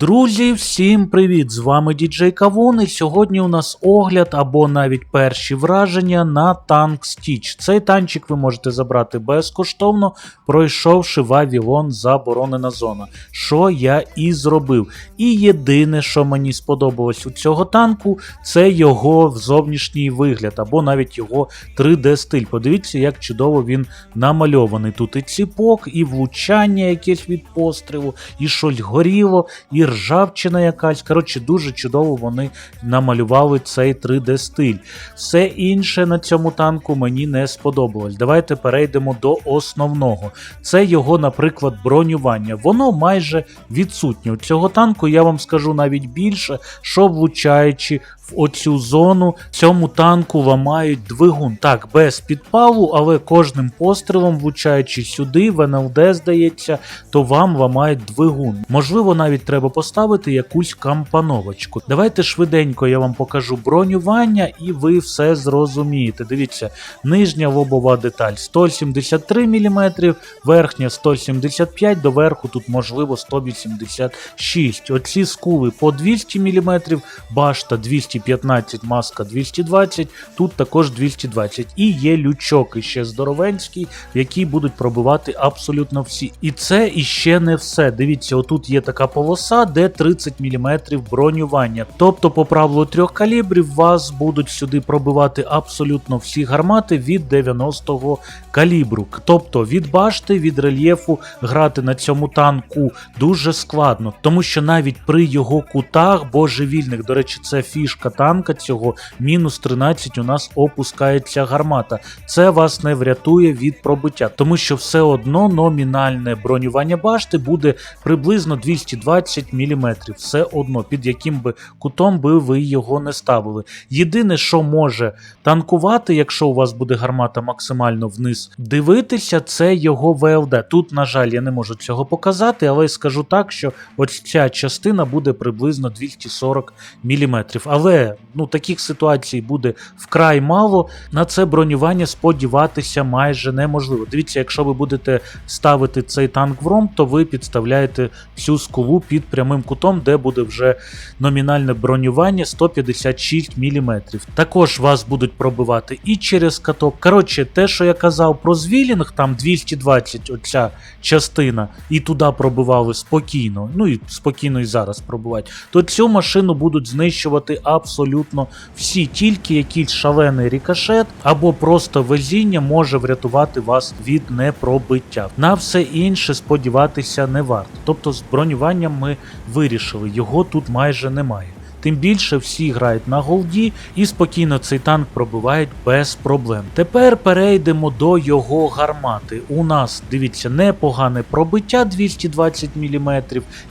Друзі, всім привіт! З вами діджей Кавун, і сьогодні у нас огляд або навіть перші враження на танк Стіч. Цей танчик ви можете забрати безкоштовно, пройшовши Вавілон заборонена зона, що я і зробив. І єдине, що мені сподобалось у цього танку, це його зовнішній вигляд, або навіть його 3D-стиль. Подивіться, як чудово він намальований. Тут і ціпок, і влучання якесь від пострілу, і щось горіло, і ржавчина якась. Коротше, дуже чудово вони намалювали цей 3D-стиль. Все інше на цьому танку мені не сподобалось. Давайте перейдемо до основного. Це його, наприклад, бронювання. Воно майже відсутнє. У цього танку я вам скажу навіть більше, що влучаючи в оцю зону, цьому танку ламають двигун. Так, без підпалу, але кожним пострілом, влучаючи сюди, в НЛД, здається, то вам ламають двигун. Можливо, навіть треба поставити якусь кампановочку. Давайте швиденько я вам покажу бронювання, і ви все зрозумієте. Дивіться, нижня лобова деталь 173 мм, верхня 175 доверху тут можливо 186. Оці скули по 200 мм, башта 215, маска 220, тут також 220. І є лючок іще здоровенський, який будуть пробивати абсолютно всі. І це іще не все. Дивіться, отут є така полоса, де 30 мм бронювання. Тобто, по правилу трьох калібрів, вас будуть сюди пробивати абсолютно всі гармати від 90-го калібру. Тобто від башти, від рельєфу грати на цьому танку дуже складно, тому що навіть при його кутах божевільних, до речі, це фішка танка цього, мінус 13 у нас опускається гармата. Це вас не врятує від пробиття, тому що все одно номінальне бронювання башти буде приблизно 220 мм. Все одно, під яким би кутом би ви його не ставили. Єдине, що може танкувати, якщо у вас буде гармата максимально вниз дивитися, це його ВЛД. Тут, на жаль, я не можу цього показати, але скажу так, що ось ця частина буде приблизно 240 мм. Але ну, таких ситуацій буде вкрай мало. На це бронювання сподіватися майже неможливо. Дивіться, якщо ви будете ставити цей танк в ром, то ви підставляєте цю скулу під прямим кутом, де буде вже номінальне бронювання 156 мм. Також вас будуть пробивати і через каток. Коротше, те, що я казав про звілінг, там 220 оця частина, і туди пробивали спокійно, ну і спокійно і зараз пробивають, то цю машину будуть знищувати абсолютно всі, тільки якийсь шалений рікошет або просто везіння може врятувати вас від непробиття. На все інше сподіватися не варто. Тобто з бронюванням ми вирішили, його тут майже немає. Тим більше всі грають на голді і спокійно цей танк пробивають без проблем. Тепер перейдемо до його гармати. У нас, дивіться, непогане пробиття 220 мм,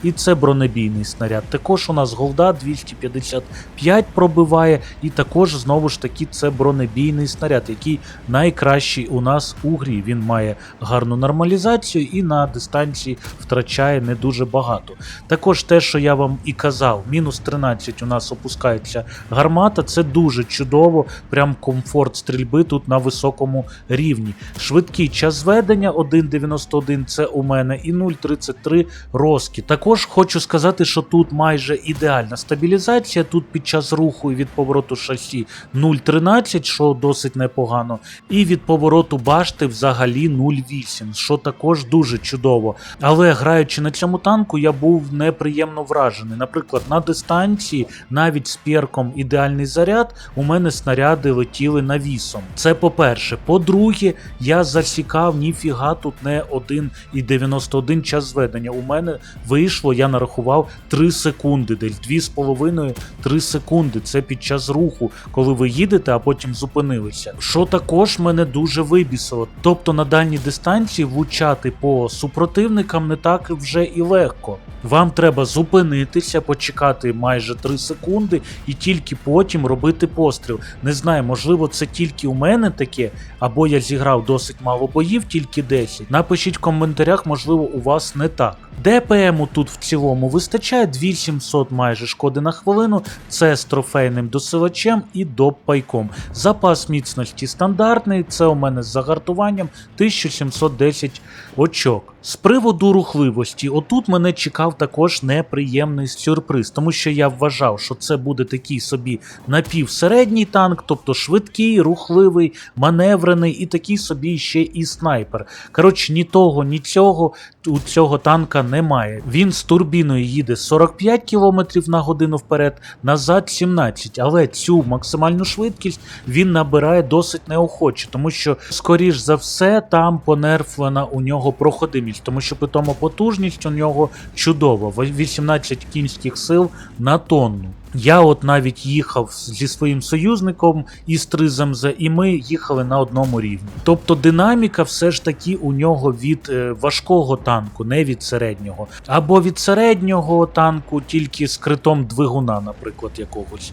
і це бронебійний снаряд. Також у нас голда 255 пробиває, і також знову ж таки це бронебійний снаряд, який найкращий у нас у грі. Він має гарну нормалізацію і на дистанції втрачає не дуже багато. Також те, що я вам і казав, мінус 13 у нас опускається гармата, це дуже чудово, прям комфорт стрільби тут на високому рівні. Швидкий час зведення 1.91 це у мене і 0.33 розкі. Також хочу сказати, що тут майже ідеальна стабілізація. Тут під час руху і від повороту шасі 0.13, що досить непогано, і від повороту башти взагалі 0.8, що також дуже чудово. Але граючи на цьому танку, я був неприємно вражений. Наприклад, на дистанції, навіть з перком ідеальний заряд, у мене снаряди летіли навісом. Це по-перше. По-друге, я засікав ніфіга тут не 1,91 час зведення. У мене вийшло, я нарахував 3 секунди, десь 2,5-3 секунди. Це під час руху, коли ви їдете, а потім зупинилися. Що також мене дуже вибісило. Тобто на дальній дистанції влучати по супротивникам не так вже і легко. Вам треба зупинитися, почекати майже 3 секунди і тільки потім робити постріл. Не знаю, можливо, це тільки у мене таке, або я зіграв досить мало боїв, тільки 10. Напишіть в коментарях, можливо, у вас не так. ДПМу тут в цілому вистачає 2700 майже шкоди на хвилину. Це з трофейним досилачем і доп-пайком. Запас міцності стандартний, це у мене з загартуванням 1710 очок. З приводу рухливості, отут мене чекав також неприємний сюрприз, тому що я вважав, що це буде такий собі напівсередній танк, тобто швидкий, рухливий, маневрений і такий собі ще і снайпер. Коротше, ні того, ні цього у цього танка немає. Він з турбіною їде 45 км на годину вперед, назад 17, але цю максимальну швидкість він набирає досить неохоче, тому що, скоріш за все, там понерфлена у нього проходимість, тому що при тому потужність у нього чудова, 18 кінських сил на тонну. Я от навіть їхав зі своїм союзником із 3 ЗМЗ, і ми їхали на одному рівні. Тобто динаміка все ж таки у нього від е, важкого танку, не від середнього. Або від середнього танку, тільки з критом двигуна, наприклад, якогось.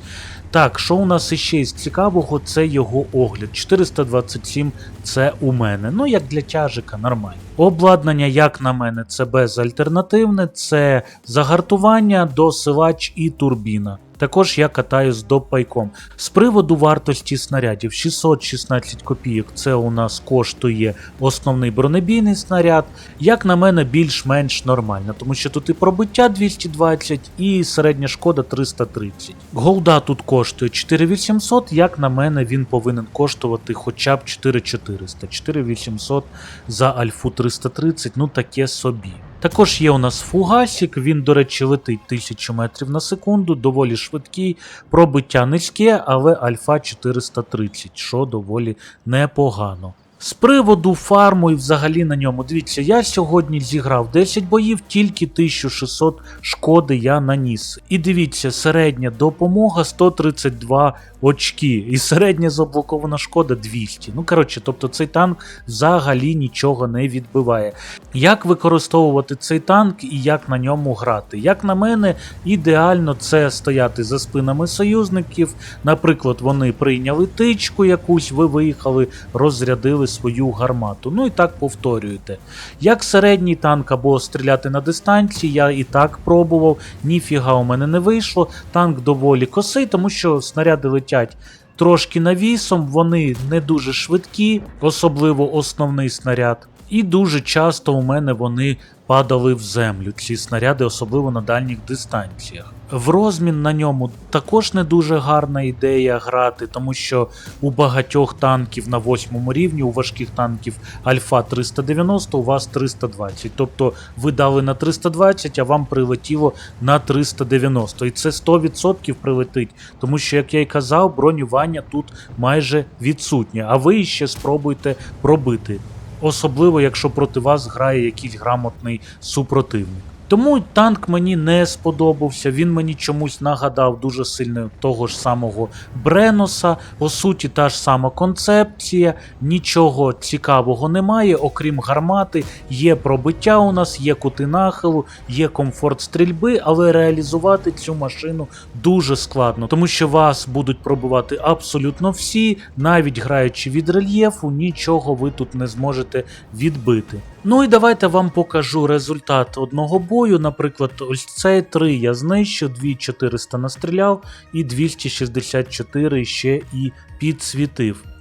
Так, що у нас іще із цікавого, це його огляд. 427 це у мене. Ну, як для тяжика, нормально. Обладнання, як на мене, це безальтернативне, це загартування, досилач і турбіна. Також я катаю з допайком. З приводу вартості снарядів 616 копійок. Це у нас коштує основний бронебійний снаряд. Як на мене, більш-менш нормально, тому що тут і пробиття 220, і середня шкода 330. Голда тут коштує 4800. Як на мене, він повинен коштувати хоча б 4400. 4800 за альфу 330, ну таке собі. Також є у нас фугасік, він, до речі, летить 1000 метрів на секунду, доволі швидкий, пробиття низьке, але альфа 430, що доволі непогано. З приводу фарму і взагалі на ньому, дивіться, я сьогодні зіграв 10 боїв, тільки 1600 шкоди я наніс. І дивіться, середня допомога 132 очки, і середня заблокована шкода 200. Ну, коротше, тобто цей танк взагалі нічого не відбиває. Як використовувати цей танк і як на ньому грати? Як на мене, ідеально це стояти за спинами союзників. Наприклад, вони прийняли тичку якусь, ви виїхали, розрядили свою гармату. Ну і так повторюєте. Як середній танк або стріляти на дистанції, я і так пробував, ніфіга у мене не вийшло. Танк доволі косий, тому що снаряди летять. Трошки навісом, вони не дуже швидкі, особливо основний снаряд. І дуже часто у мене вони падали в землю, ці снаряди, особливо на дальніх дистанціях. В розмін на ньому також не дуже гарна ідея грати, тому що у багатьох танків на восьмому рівні, у важких танків Альфа 390, у вас 320. Тобто ви дали на 320, а вам прилетіло на 390. І це 100% прилетить, тому що, як я й казав, бронювання тут майже відсутнє. А ви ще спробуйте пробити. Особливо, якщо проти вас грає якийсь грамотний супротивник. Тому танк мені не сподобався. Він мені чомусь нагадав дуже сильно того ж самого Бреноса. По суті, та ж сама концепція, нічого цікавого немає, окрім гармати. Є пробиття у нас, є кути нахилу, є комфорт стрільби, але реалізувати цю машину дуже складно, тому що вас будуть пробивати абсолютно всі, навіть граючи від рельєфу, нічого ви тут не зможете відбити. Ну і давайте вам покажу результат одного бою. Наприклад, ось цей 3 я знищив, 2400 настріляв і 264 ще і підсвітив.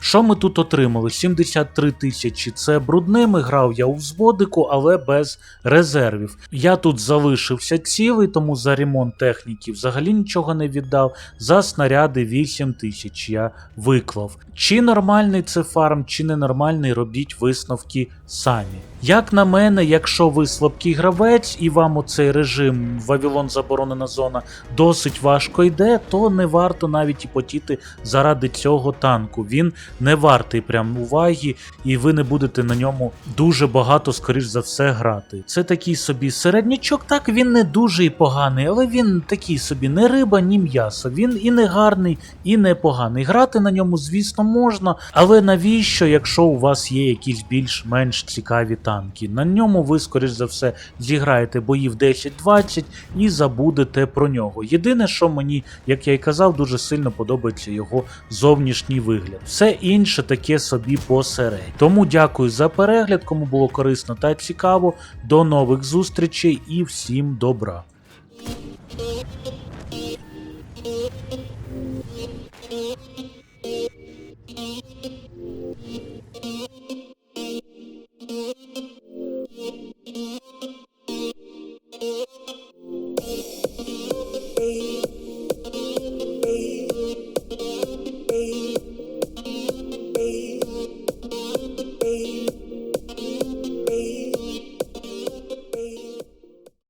Що ми тут отримали? 73 тисячі. Це брудними грав я у взводику, але без резервів. Я тут залишився цілий, тому за ремонт техніки взагалі нічого не віддав. За снаряди 8 тисяч я виклав. Чи нормальний це фарм, чи ненормальний, робіть висновки самі. Як на мене, якщо ви слабкий гравець і вам оцей режим Вавилон заборонена зона досить важко йде, то не варто навіть і потіти заради цього танку. Він не вартий прям уваги, і ви не будете на ньому дуже багато, скоріш за все, грати. Це такий собі середнячок, так він не дуже і поганий, але він такий собі не риба, ні м'ясо. Він і не гарний, і не поганий. Грати на ньому, звісно, можна, але навіщо, якщо у вас є якісь більш-менш цікаві танки? На ньому ви, скоріш за все, зіграєте боїв 10-20 і забудете про нього. Єдине, що мені, як я й казав, дуже сильно подобається його зовнішній вигляд. Все інше таке собі посередь. Тому дякую за перегляд, кому було корисно та цікаво. До нових зустрічей і всім добра.